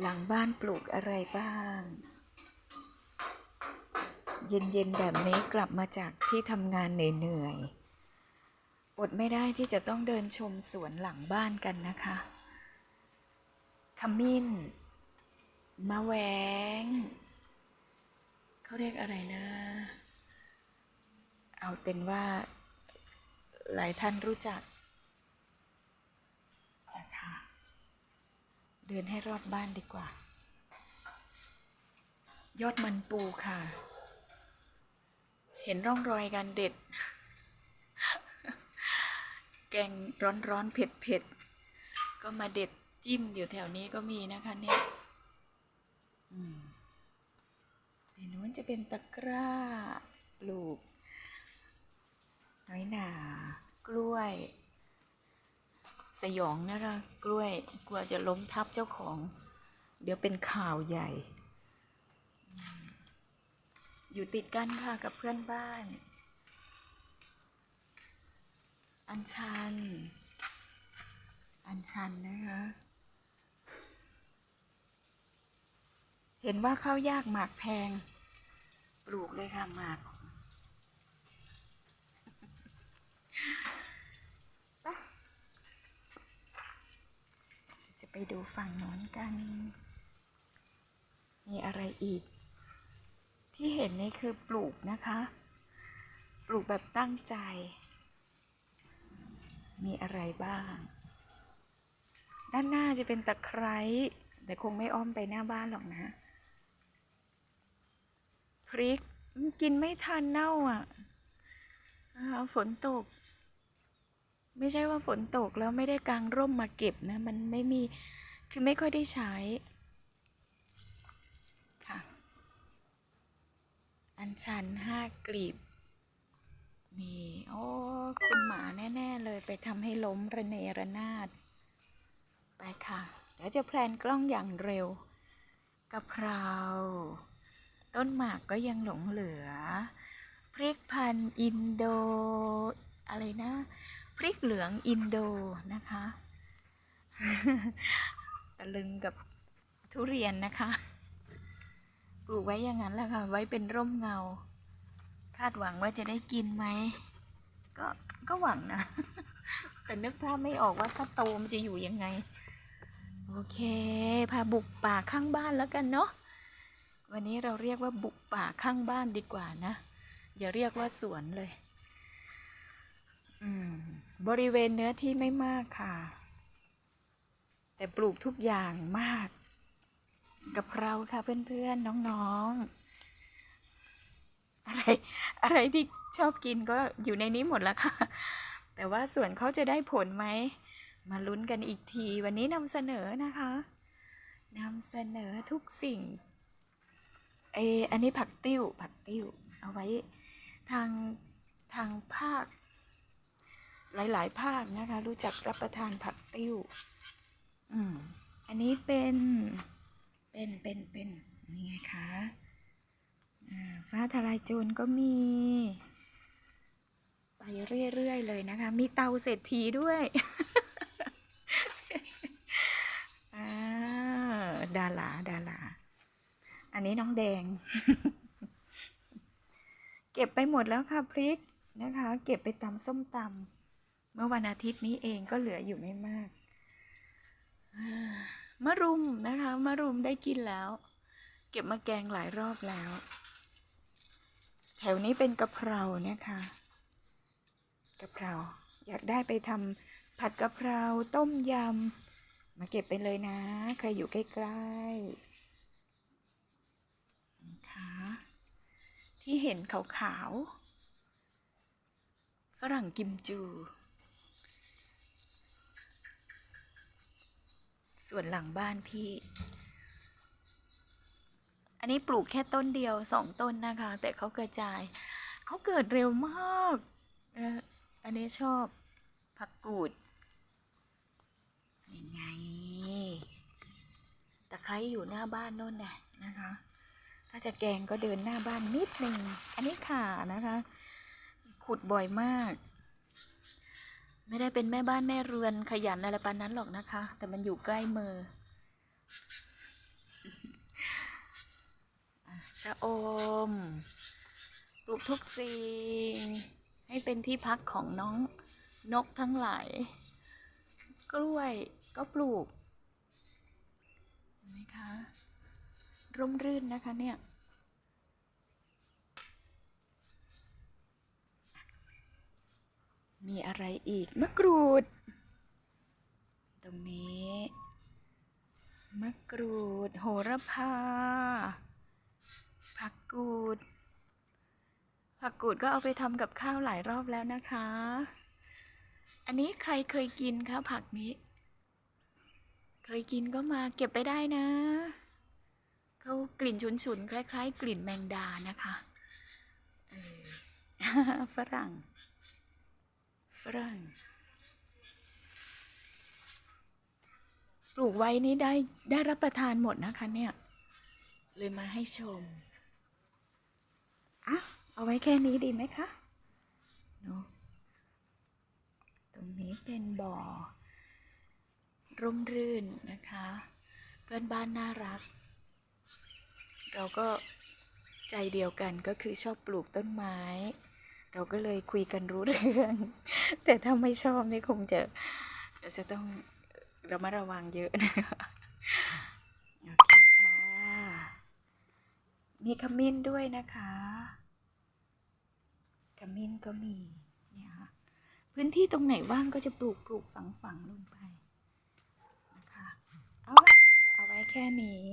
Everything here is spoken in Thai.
หลังบ้านปลูกอะไรบ้าง เย็นๆแบบนี้กลับมาจากที่ทำงานเหนื่อยๆอดไม่ได้ที่จะต้องเดินชมสวนหลังบ้านกันนะคะขมิ้นมะแวงเขาเรียกอะไรนะ เอาเป็นว่าหลายท่านรู้จักนะคะ เดินให้รอบบ้านดีกว่า ยอดมันปูค่ะ เห็นร่องรอยการเด็ด แกงร้อนร้อนๆเผ็ดเผ็ดๆ ก็มาเด็ดจิ้มอยู่แถวนี้ก็มีนะคะเนี่ยอืมในนู้นจะเป็นตะกร้าปลูกน้อยหนากล้วย สยองนะคะกล้วยกลัวจะล้มทับเจ้าของ เดี๋ยวเป็นข่าวใหญ่อืมอยู่ติดกันค่ะกับเพื่อนบ้าน อัญชัน อัญชันนะคะเห็นว่าข้าวยากหมากแพง ปลูกเลยค่ะหมาก ไปจะไป ดูฝั่งโน้นกัน มีอะไรอีก ที่เห็นนี่คือปลูกนะคะ ปลูกแบบตั้งใจ มีอะไรบ้าง ด้านหน้าจะเป็นตะไคร้แต่คงไม่อ้อมไปหน้าบ้านหรอกนะพริกกินไม่ทันเน่าอะนะคะฝนตก ไม่ใช่ว่าฝนตกแล้วไม่ได้กางร่มมาเก็บนะ มันไม่มี คือไม่ค่อยได้ใช้ ค่ะ อันชันห้ากลีบ มีโอ้ คุณหมาแน่ ๆ เลยไปทำให้ล้มระเนระนาด ไปค่ะ เดี๋ยวจะแพลนกล้องอย่างเร็วกะเพราต้นหมากก็ยังหลงเหลือ พริกพันธุ์อินโด อะไรนะ ริกเหลืองอินโดนะคะ ตะลึงกับทุเรียนนะคะ ปลูกไว้อย่างนั้นแหละค่ะ ไว้เป็นร่มเงา คาดหวังว่าจะได้กินไหม ก็ก็หวังนะ แต่นึกภาพไม่ออกว่าถ้าโตมันจะอยู่ยังไง โอเค พาบุกป่าข้างบ้านแล้วกันเนาะ วันนี้เราเรียกว่าบุกป่าข้างบ้านดีกว่านะ อย่าเรียกว่าสวนเลย อืม บริเวณเนื้อที่ไม่มากค่ะ แต่ปลูกทุกอย่างมากกะเพราค่ะเพื่อนๆน้องๆ อะไรอะไรที่ชอบกินก็อยู่ในนี้หมดแล้วค่ะ แต่ว่าส่วนเขาจะได้ผลไหม มาลุ้นกันอีกทีวันนี้นำเสนอนะคะนำเสนอทุกสิ่งเอออันนี้ผักติ้วผักติ้ว เอาไว้ทางทางภาค หลาย ๆ ภาคนะคะ รู้จักรับประทานผักติ้วอืมอันนี้เป็น เป็น เป็น เป็นนี่ไงคะอ่าฟ้าทลายโจรก็มี ไปเรื่อย ๆ เลยนะคะ มีเตาเศรษฐีด้วยอาดาราดาราอันนี้น้องแดง เก็บไปหมดแล้วค่ะพริกนะคะ เก็บไปตำส้มตำ เมื่อวันอาทิตย์นี้เองก็เหลืออยู่ไม่มากมะรุมนะคะมะรุมได้กินแล้ว เก็บมาแกงหลายรอบแล้ว แถวนี้เป็นกะเพรานะคะกะเพราอยากได้ไปทำผัดกะเพราต้มยำมาเก็บไปเลยนะ ใครอยู่ใกล้ๆนะคะที่เห็นขาวๆฝรั่งกิมจู ส่วนหลังบ้านพี่ อันนี้ปลูกแค่ต้นเดียวสองต้นนะคะ แต่เขากระจาย เขาเกิดเร็วมากอันนี้ชอบผักกูดยังไงตะไคร้อยู่หน้าบ้านโน่นน่ะนะคะ ถ้าจะแกงก็เดินหน้าบ้านนิดนึง อันนี้ข่านะคะ ขุดบ่อยมาก ไม่ได้เป็นแม่บ้านแม่เรือนขยันอะไรปานนั้นหรอกนะคะ แต่มันอยู่ใกล้มือชะอม ปลูกทุกสิ่ง ให้เป็นที่พักของน้องนกทั้งหลาย กล้วยก็ปลูกเห็นไหมคะ ร่มรื่นนะคะเนี่ย มีอะไรอีกมะกรูด ตรงนี้ มะกรูด โหระพา ผักกูด ผักกูดก็เอาไปทำกับข้าวหลายรอบแล้วนะคะ อันนี้ใครเคยกินคะผักนี้ เคยกินก็มาเก็บไปได้นะ เขากลิ่นฉุนๆ คล้าย ๆ กลิ่นแมงดานะคะเออฝรั่ง ฝรั่ง ปลูกไว้นี่ได้ได้รับประทานหมดนะคะเนี่ย เลยมาให้ชมอะเอาไว้แค่นี้ดีไหมคะเนาะตรงนี้เป็นบ่อ ร่มรื่นนะคะ เพื่อนบ้านน่ารัก เราก็ใจเดียวกันก็คือชอบปลูกต้นไม้ เราก็เลยคุยกันรู้เรื่อง แต่ถ้าไม่ชอบนี่คงจะจะต้องเระมัดระวังเยอะนะคะโอเคค่ะ มีขมิ้นด้วยนะคะขมิ้นก็มีเนี่ยค่ะพื้นที่ตรงไหนว่างก็จะปลูกปลูกฝังฝังลงไปนะคะ เอาละเอาไว้แค่นี้